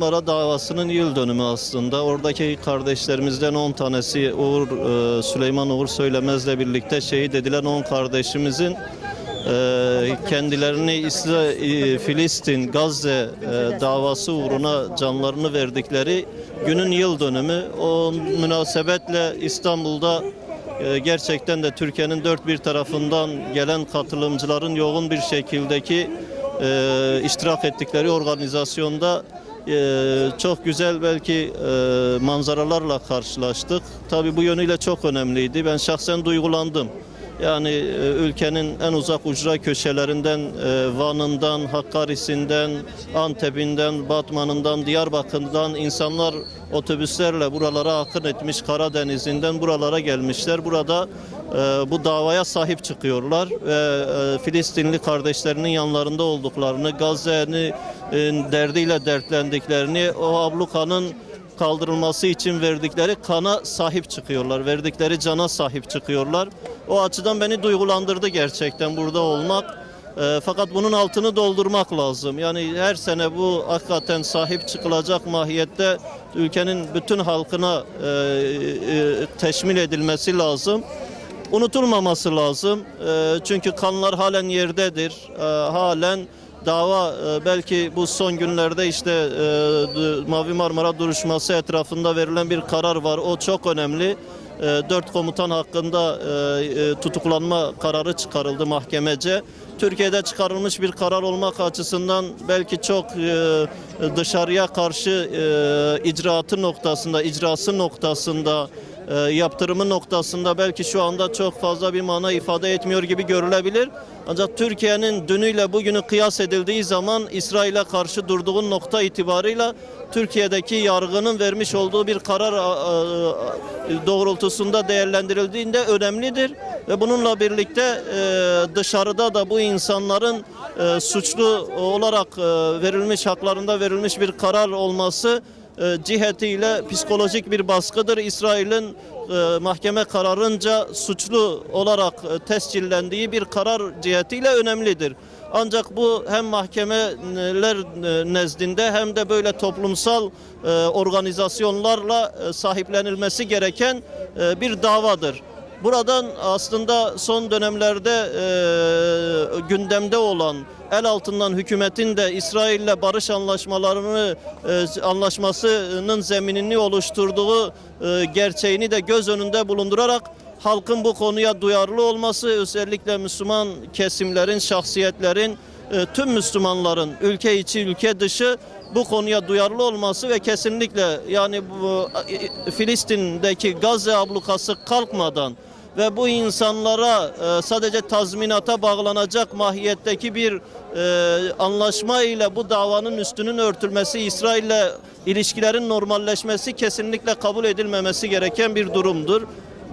Mara davasının yıl dönümü aslında. Oradaki kardeşlerimizden 10 tanesi Uğur, e, Süleyman Uğur Söylemez'le birlikte şehit edilen 10 kardeşimizin e, kendilerini İsra, e, Filistin, Gazze davası uğruna canlarını verdikleri günün yıl dönümü. O münasebetle İstanbul'da gerçekten de Türkiye'nin dört bir tarafından gelen katılımcıların yoğun bir şekildeki iştirak ettikleri organizasyonda e, çok güzel belki e, manzaralarla karşılaştık. Tabii bu yönüyle çok önemliydi. Ben şahsen duygulandım. Yani e, ülkenin en uzak ucra köşelerinden, e, Van'ından, Hakkari'sinden, Antep'inden, Batman'ından, Diyarbakır'dan insanlar otobüslerle buralara akın etmiş Karadeniz'inden buralara gelmişler. Burada e, bu davaya sahip çıkıyorlar ve Filistinli kardeşlerinin yanlarında olduklarını, Gazze'nin derdiyle dertlendiklerini, o ablukanın kaldırılması için verdikleri kana sahip çıkıyorlar. Verdikleri cana sahip çıkıyorlar. O açıdan beni duygulandırdı gerçekten burada olmak. E, fakat bunun altını doldurmak lazım. Yani her sene bu hakikaten sahip çıkılacak mahiyette ülkenin bütün halkına e, e, teşmil edilmesi lazım. Unutulmaması lazım. E, çünkü kanlar halen yerdedir. E, halen dava e, belki bu son günlerde işte e, Mavi Marmara duruşması etrafında verilen bir karar var. O çok önemli. E, Dört komutan hakkında e, tutuklanma kararı çıkarıldı mahkemece. Türkiye'de çıkarılmış bir karar olmak açısından belki çok dışarıya karşı icraatı noktasında, icrası noktasında e, yaptırımı noktasında belki şu anda çok fazla bir mana ifade etmiyor gibi görülebilir. Ancak Türkiye'nin dünüyle bugünü kıyas edildiği zaman İsrail'e karşı durduğu nokta itibarıyla Türkiye'deki yargının vermiş olduğu bir karar doğrultusunda değerlendirildiğinde önemlidir. Ve bununla birlikte e, dışarıda da bu insanların e, suçlu olarak e, verilmiş haklarında verilmiş bir karar olması cihetiyle psikolojik bir baskıdır. İsrail'in e, mahkeme kararınca suçlu olarak e, tescillendiği bir karar cihetiyle önemlidir. Ancak bu hem mahkemeler e, nezdinde hem de böyle toplumsal e, organizasyonlarla e, sahiplenilmesi gereken e, bir davadır. Buradan aslında son dönemlerde e, gündemde olan el altından hükümetin de İsrail'le barış anlaşmalarını e, anlaşmasının zeminini oluşturduğu e, gerçeğini de göz önünde bulundurarak halkın bu konuya duyarlı olması özellikle Müslüman kesimlerin, şahsiyetlerin, e, tüm Müslümanların ülke içi ülke dışı bu konuya duyarlı olması ve kesinlikle yani bu e, Filistin'deki Gazze ablukası kalkmadan ve bu insanlara e, sadece tazminata bağlanacak mahiyetteki bir e, anlaşma ile bu davanın üstünün örtülmesi, İsrail'le ilişkilerin normalleşmesi kesinlikle kabul edilmemesi gereken bir durumdur.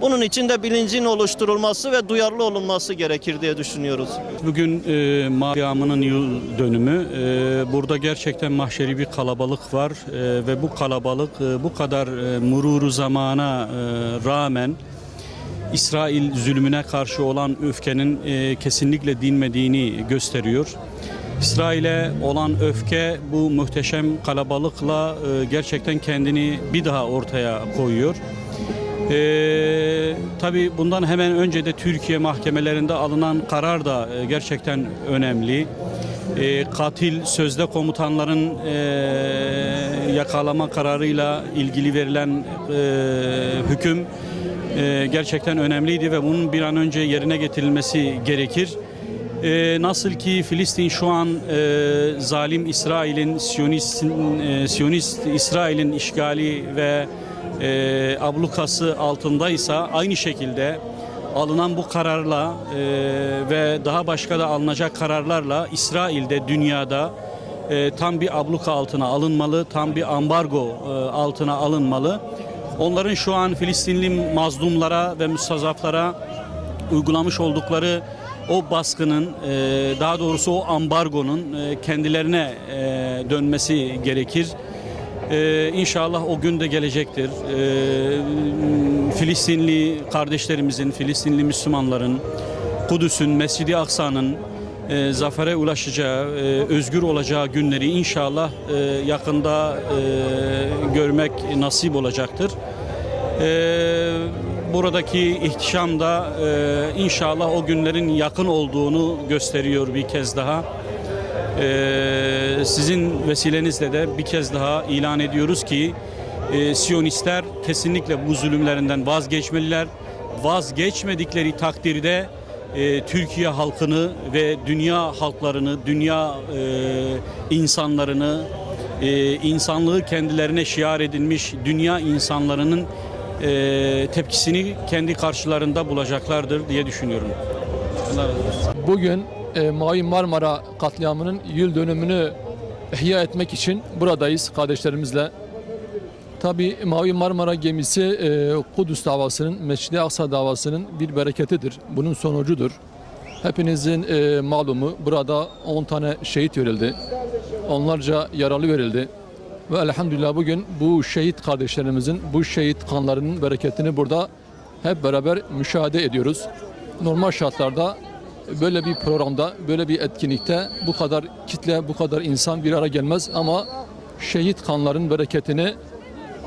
Bunun için de bilincin oluşturulması ve duyarlı olunması gerekir diye düşünüyoruz. Bugün e, Maryam'ın yıl dönümü. E, burada gerçekten mahşeri bir kalabalık var E, ve bu kalabalık e, bu kadar e, mururu zamana e, rağmen İsrail zulmüne karşı olan öfkenin e, kesinlikle dinmediğini gösteriyor. İsrail'e olan öfke bu muhteşem kalabalıkla e, gerçekten kendini bir daha ortaya koyuyor. Ee, tabii bundan hemen önce de Türkiye mahkemelerinde alınan karar da e, gerçekten önemli. Ee, katil sözde komutanların e, yakalama kararıyla ilgili verilen e, hüküm e, gerçekten önemliydi ve bunun bir an önce yerine getirilmesi gerekir. Ee, nasıl ki Filistin şu an e, zalim İsrail'in, Siyonist, e, Siyonist İsrail'in işgali ve e, ablukası altındaysa aynı şekilde alınan bu kararla e, ve daha başka da alınacak kararlarla İsrail'de dünyada e, tam bir abluka altına alınmalı, tam bir ambargo altına alınmalı. Onların şu an Filistinli mazlumlara ve müstazaflara uygulamış oldukları o baskının e, daha doğrusu o ambargonun e, kendilerine e, dönmesi gerekir. E, İnşallah o gün de gelecektir. Filistinli kardeşlerimizin, Filistinli Müslümanların, Kudüs'ün, Mescid-i Aksa'nın e, zafere ulaşacağı, e, özgür olacağı günleri inşallah e, yakında e, görmek nasip olacaktır. Ee, buradaki ihtişam da e, inşallah o günlerin yakın olduğunu gösteriyor bir kez daha. Ee, sizin vesilenizle de bir kez daha ilan ediyoruz ki e, Siyonistler kesinlikle bu zulümlerinden vazgeçmeliler. Vazgeçmedikleri takdirde e, Türkiye halkını ve dünya halklarını, dünya e, insanlarını, e, insanlığı kendilerine şiar edilmiş dünya insanlarının e, tepkisini kendi karşılarında bulacaklardır diye düşünüyorum. Bugün e, Mavi Marmara katliamının yıl dönümünü ihya etmek için buradayız kardeşlerimizle. Tabi Mavi Marmara gemisi e, Kudüs davasının, Mescid-i Aksa davasının bir bereketidir. Bunun sonucudur. Hepinizin e, malumu burada 10 tane şehit verildi. Onlarca yaralı verildi. Ve elhamdülillah bugün bu şehit kardeşlerimizin, bu şehit kanlarının bereketini burada hep beraber müşahede ediyoruz. Normal şartlarda böyle bir programda, böyle bir etkinlikte bu kadar kitle, bu kadar insan bir ara gelmez ama şehit kanların bereketini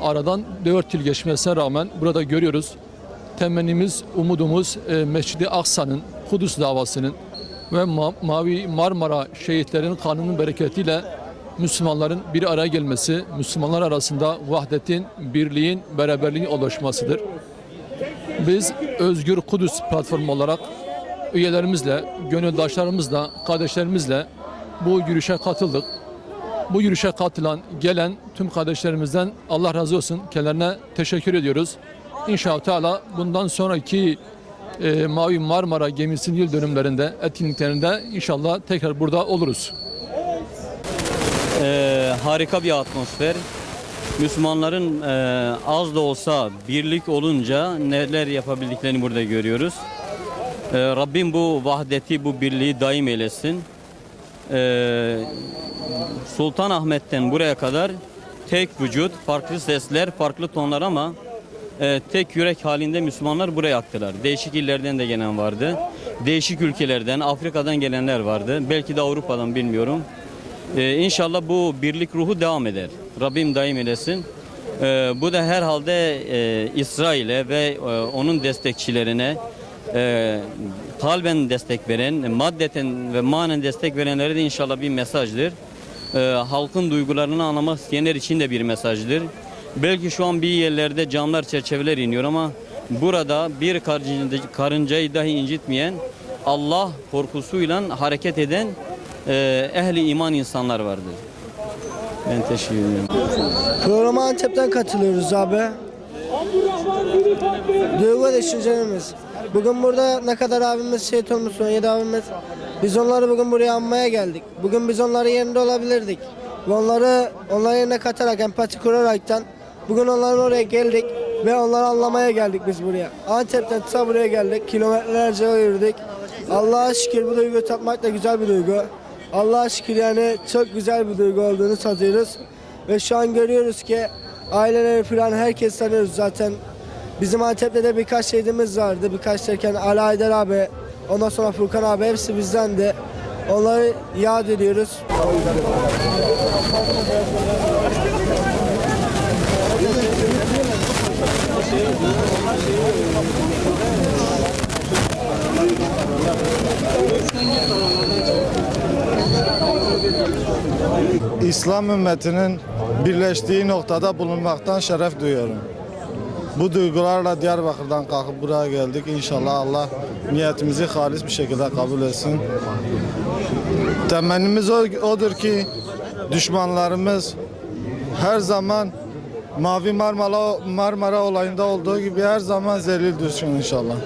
aradan 4 yıl geçmesine rağmen burada görüyoruz. Temennimiz, umudumuz e, Mescid-i Aksa'nın, Kudüs davasının ve Ma- Mavi Marmara şehitlerin kanının bereketiyle Müslümanların bir araya gelmesi, Müslümanlar arasında vahdetin, birliğin, beraberliğin oluşmasıdır. Biz Özgür Kudüs platformu olarak üyelerimizle, gönüldaşlarımızla, kardeşlerimizle bu yürüyüşe katıldık. Bu yürüyüşe katılan, gelen tüm kardeşlerimizden Allah razı olsun. Kendilerine teşekkür ediyoruz. İnşallah Teala bundan sonraki e, Mavi Marmara gemisinin yıl dönümlerinde, etkinliklerinde inşallah tekrar burada oluruz. Ee, harika bir atmosfer. Müslümanların e, az da olsa birlik olunca neler yapabildiklerini burada görüyoruz. Ee, Rabbim bu vahdeti, bu birliği daim eylesin. Ee, Sultan Ahmet'ten buraya kadar tek vücut, farklı sesler, farklı tonlar ama e, tek yürek halinde Müslümanlar buraya aktılar. Değişik illerden de gelen vardı. Değişik ülkelerden, Afrika'dan gelenler vardı. Belki de Avrupa'dan bilmiyorum. Ee, inşallah bu birlik ruhu devam eder. Rabbim daim eylesin. Ee, bu da herhalde e, İsrail'e ve e, onun destekçilerine e, kalben destek veren, maddeten ve manen destek verenlere de inşallah bir mesajdır. Ee, halkın duygularını anlamak isteyenler için de bir mesajdır. Belki şu an bir yerlerde camlar çerçeveler iniyor ama burada bir karınca- karıncayı dahi incitmeyen Allah korkusuyla hareket eden e, ehli iman insanlar vardır. Ben teşekkür ederim. Programa Antep'ten katılıyoruz abi. Duygu düşüncelerimiz. Bugün burada ne kadar abimiz şehit olmuş, 17 abimiz. Biz onları bugün buraya anmaya geldik. Bugün biz onların yerinde olabilirdik. Ve onları onların yerine katarak, empati kuraraktan bugün onların oraya geldik ve onları anlamaya geldik biz buraya. Antep'ten ta buraya geldik. Kilometrelerce yürüdük. Allah'a şükür bu duyguyu tatmak da güzel bir duygu. Allah'a şükür yani çok güzel bir duygu olduğunu tadıyoruz. Ve şu an görüyoruz ki aileleri falan herkes tanıyoruz zaten. Bizim Antep'te de birkaç şehidimiz vardı. Birkaç derken Ali Aydar abi, ondan sonra Furkan abi hepsi bizdendi. Onları yad ediyoruz. İslam ümmetinin birleştiği noktada bulunmaktan şeref duyuyorum. Bu duygularla Diyarbakır'dan kalkıp buraya geldik. İnşallah Allah niyetimizi halis bir şekilde kabul etsin. Temennimiz odur ki düşmanlarımız her zaman Mavi Marmara, Marmara olayında olduğu gibi her zaman zelil düşsün inşallah.